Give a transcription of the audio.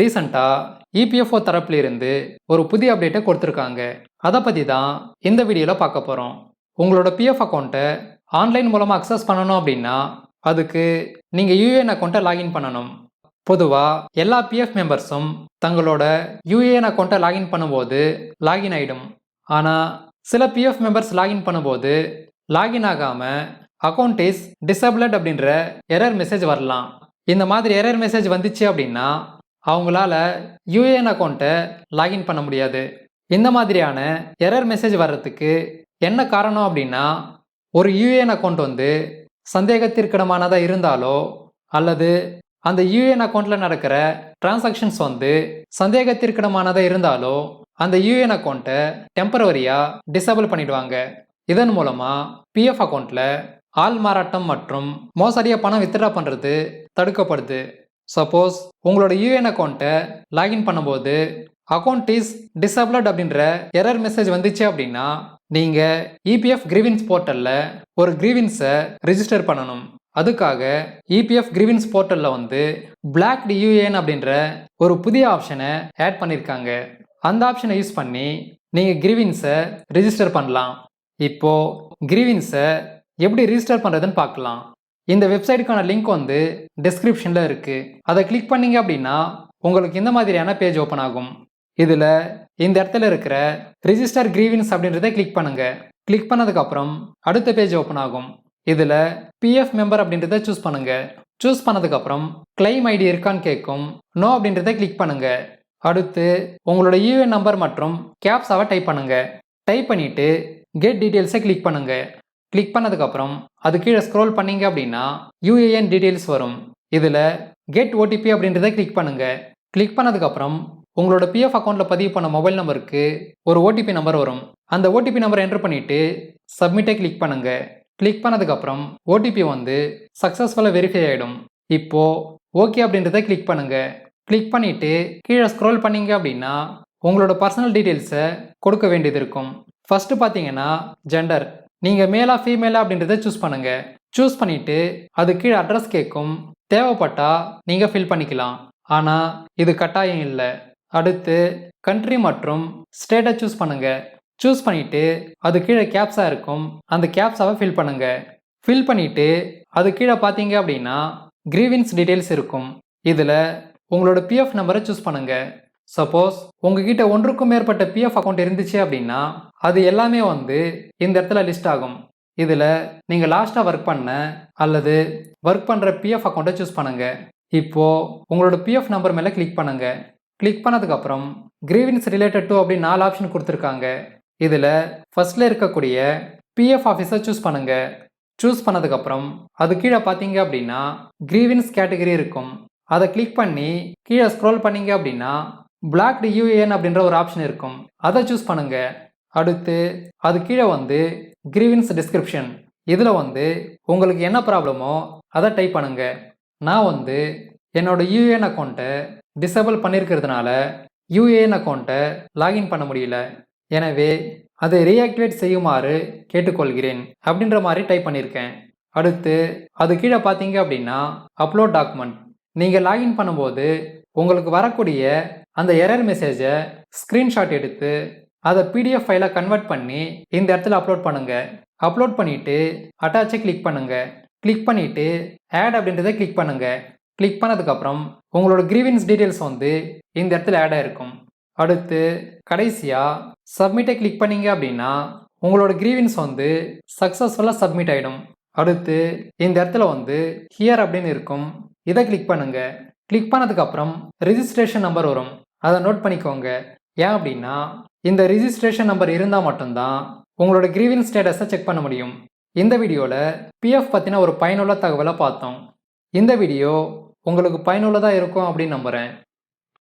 ரீசண்டாக இபிஎஃப்ஓ தரப்பிலிருந்து ஒரு புதிய அப்டேட்டை கொடுத்துருக்காங்க. அதை பற்றி தான் இந்த வீடியோவில் பார்க்க போகிறோம் உங்களோட பிஎஃப் அக்கௌண்ட்டை ஆன்லைன் மூலமாக அக்சஸ் பண்ணணும் அப்படின்னா அதுக்கு நீங்கள் யூஏஎன் அக்கௌண்ட்டை லாகின் பண்ணணும். பொதுவாக எல்லா பிஎஃப் மெம்பர்ஸும் தங்களோட யூஏஎன் அக்கௌண்ட்டை லாகின் பண்ணும்போது லாகின் ஆகிடும் ஆனால் சில பிஎஃப் மெம்பர்ஸ் லாகின் பண்ணும்போது லாகின் ஆகாமல் அக்கௌண்ட் இஸ் டிசபிளட் அப்படின்ற எரர் மெசேஜ் வரலாம். இந்த மாதிரி எரர் மெசேஜ் வந்துச்சு அப்படின்னா அவங்களால யூஏஎன் அக்கௌண்ட்டை லாகின் பண்ண முடியாது. இந்த மாதிரியான எரர் மெசேஜ் வர்றதுக்கு என்ன காரணம் அப்படின்னா ஒரு யூஏஎன் அக்கௌண்ட் வந்து சந்தேகத்திற்கிடமானதாக இருந்தாலோ அல்லது அந்த யூஏஎன் அக்கௌண்ட்டில் நடக்கிற டிரான்சாக்ஷன்ஸ் வந்து சந்தேகத்திற்கிடமானதாக இருந்தாலோ அந்த யூஏஎன் அக்கௌண்ட்டை டெம்பரவரியாக டிசபிள் பண்ணிடுவாங்க. இதன் மூலமாக பிஎஃப் அக்கௌண்ட்டில் ஆள் மாறாட்டம் மற்றும் மோசடியாக பணம் வித்ட்ரா பண்ணுறது தடுக்கப்படுது. சப்போஸ் உங்களோட யூஎன் அக்கௌண்ட்டை லாகின் பண்ணும்போது அக்கௌண்ட் இஸ் டிசபிளட் அப்படின்ற எரர் மெசேஜ் வந்துச்சு அப்படின்னா நீங்கள் இபிஎஃப் கிரீவின்ஸ் போர்ட்டலில் ஒரு கிரீவின்ஸை ரிஜிஸ்டர் பண்ணணும். அதுக்காக இபிஎஃப் கிரீவின்ஸ் போர்ட்டலில் வந்து பிளாக்டு யூஏஎன் அப்படின்ற ஒரு புதிய ஆப்ஷனை ஆட் பண்ணியிருக்காங்க அந்த ஆப்ஷனை யூஸ் பண்ணி நீங்கள் கிரீவின்ஸை ரிஜிஸ்டர் பண்ணலாம். இப்போது கிரீவின்ஸை எப்படி ரிஜிஸ்டர் பண்ணுறதுன்னு பார்க்கலாம். இந்த வெப்சைட்டுக்கான லிங்க் வந்து டிஸ்கிரிப்ஷனில் இருக்குது அதை கிளிக் பண்ணீங்க அப்படின்னா உங்களுக்கு இந்த மாதிரியான பேஜ் ஓப்பன் ஆகும். இதில் இந்த இடத்துல இருக்கிற ரிஜிஸ்டர் கிரீவின்ஸ் அப்படின்றத கிளிக் பண்ணுங்க. கிளிக் பண்ணதுக்கப்புறம் அடுத்த பேஜ் ஓப்பன் ஆகும். இதில் பிஎஃப் மெம்பர் அப்படின்றத சூஸ் பண்ணுங்க. சூஸ் பண்ணதுக்கப்புறம் கிளைம் ஐடி இருக்கான்னு கேட்கும். நோ அப்படின்றத கிளிக் பண்ணுங்க. அடுத்து உங்களோட யூஏ நம்பர் மற்றும் கேப்ஸாவை டைப் பண்ணுங்க. டைப் பண்ணிவிட்டு கெட் டீட்டெயில்ஸை கிளிக் பண்ணுங்கள் கிளிக் பண்ணதுக்கப்புறம் அது கீழே ஸ்க்ரோல் பண்ணீங்க அப்படின்னா யூஏஎன் டீட்டெயில்ஸ் வரும். இதில் கெட் ஓடிபி அப்படின்றத கிளிக் பண்ணுங்க. கிளிக் பண்ணதுக்கப்புறம் உங்களோட பிஎஃப் அக்கௌண்ட்டில் பதிவு பண்ண மொபைல் நம்பருக்கு ஒரு ஓடிபி நம்பர் வரும். அந்த ஓடிபி நம்பரை என்டர் பண்ணிவிட்டு சப்மிட்டை கிளிக் பண்ணுங்க. கிளிக் பண்ணதுக்கப்புறம் ஓடிபி வந்து சக்ஸஸ்ஃபுல்லாக வெரிஃபை ஆகிடும் இப்போது ஓகே அப்படின்றத கிளிக் பண்ணுங்க. கிளிக் பண்ணிவிட்டு கீழே ஸ்க்ரோல் பண்ணீங்க அப்படின்னா உங்களோட பர்சனல் டீட்டெயில்ஸை கொடுக்க வேண்டியது இருக்கும். ஃபஸ்ட்டு பார்த்தீங்கன்னா ஜெண்டர் நீங்கள் மேலா ஃபீமேலா அப்படின்றத சூஸ் பண்ணுங்க. சூஸ் பண்ணிட்டு அது கீழே அட்ரஸ் கேட்கும் தேவைப்பட்டா நீங்கள் ஃபில் பண்ணிக்கலாம். ஆனால் இது கட்டாயம் இல்லை. அடுத்து கண்ட்ரி மற்றும் ஸ்டேட்டை சூஸ் பண்ணுங்க. சூஸ் பண்ணிட்டு அது கீழே கேப்ஸாக இருக்கும். அந்த கேப்ஸாவை ஃபில் பண்ணுங்க. ஃபில் பண்ணிட்டு அது கீழே பார்த்தீங்க அப்படின்னா கிரீவின்ஸ் டீட்டெயில்ஸ் இருக்கும். இதில் உங்களோட பிஎஃப் நம்பரை சூஸ் பண்ணுங்கள் சப்போஸ் உங்ககிட்ட ஒன்றுக்கும் மேற்பட்ட பிஎஃப் அக்கௌண்ட் இருந்துச்சு அப்படின்னா அது எல்லாமே வந்து இந்த இடத்துல லிஸ்ட் ஆகும். இதில் நீங்கள் லாஸ்ட்டாக ஒர்க் பண்ண அல்லது ஒர்க் பண்ணுற பிஎஃப் அக்கௌண்ட்டை சூஸ் பண்ணுங்க. இப்போது உங்களோட பிஎஃப் நம்பர் மேலே கிளிக் பண்ணுங்க. கிளிக் பண்ணதுக்கப்புறம் கிரீவின்ஸ் ரிலேட்டட் டு அப்படின்னு நாலு ஆப்ஷன் கொடுத்துருக்காங்க. இதில் ஃபர்ஸ்ட்ல இருக்கக்கூடிய பிஎஃப் ஆஃபீஸை சூஸ் பண்ணுங்க. சூஸ் பண்ணதுக்கப்புறம் அது கீழே பார்த்தீங்க அப்படின்னா கிரீவின்ஸ் கேட்டகரி இருக்கும். அதை கிளிக் பண்ணி கீழே ஸ்க்ரோல் பண்ணீங்க அப்படின்னா பிளாக்டு யூஏஎன் அப்படின்ற ஒரு ஆப்ஷன் இருக்கும். அதை சூஸ் பண்ணுங்க. அடுத்து அது கீழே வந்து கிரீவின்ஸ் டிஸ்கிரிப்ஷன் இதில் வந்து உங்களுக்கு என்ன ப்ராப்ளமோ அதை டைப் பண்ணுங்க. நான் வந்து என்னோட யூஏஎன் அக்கௌண்ட்டை டிசபிள் பண்ணியிருக்கிறதுனால யூஏஎன் அக்கௌண்ட்டை லாகின் பண்ண முடியல. எனவே அதை ரீஆக்டிவேட் செய்யுமாறு கேட்டுக்கொள்கிறேன் அப்படின்ற மாதிரி டைப் பண்ணியிருக்கேன் அடுத்து அது கீழே பார்த்தீங்க அப்படின்னா அப்லோட் டாக்குமெண்ட் நீங்கள் லாகின் பண்ணும்போது உங்களுக்கு வரக்கூடிய அந்த எரர் மெசேஜை ஸ்க்ரீன்ஷாட் எடுத்து அதை பிடிஎஃப் ஃபைலாக கன்வெர்ட் பண்ணி இந்த இடத்துல அப்லோட் பண்ணுங்க. அப்லோட் பண்ணிட்டு அட்டாச்சை கிளிக் பண்ணுங்க. கிளிக் பண்ணிட்டு ஆட் அப்படின்றத கிளிக் பண்ணுங்க. கிளிக் பண்ணதுக்கப்புறம் உங்களோட கிரீவின்ஸ் டீட்டெயில்ஸ் வந்து இந்த இடத்துல ஆட் ஆயிருக்கும். அடுத்து கடைசியாக சப்மிட்டை கிளிக் பண்ணீங்க அப்படின்னா உங்களோட கிரீவின்ஸ் வந்து சக்ஸஸ்ஃபுல்லாக சப்மிட் ஆகிடும் அடுத்து இந்த இடத்துல வந்து ஹியர் அப்படின்னு இருக்கும். இதை கிளிக் பண்ணுங்கள் கிளிக் பண்ணதுக்கப்புறம் ரிஜிஸ்ட்ரேஷன் நம்பர் வரும். அதை நோட் பண்ணிக்கோங்க. ஏன் அப்படின்னா இந்த ரிஜிஸ்ட்ரேஷன் நம்பர் இருந்தால் மட்டும்தான் உங்களோட கிரீவின் ஸ்டேட்டஸை செக் பண்ண முடியும். இந்த வீடியோவில் பிஎஃப் பற்றின ஒரு பயனுள்ள தகவலை பார்த்தோம். இந்த வீடியோ உங்களுக்கு பயனுள்ளதாக இருக்கும் அப்படின்னு நம்புகிறேன்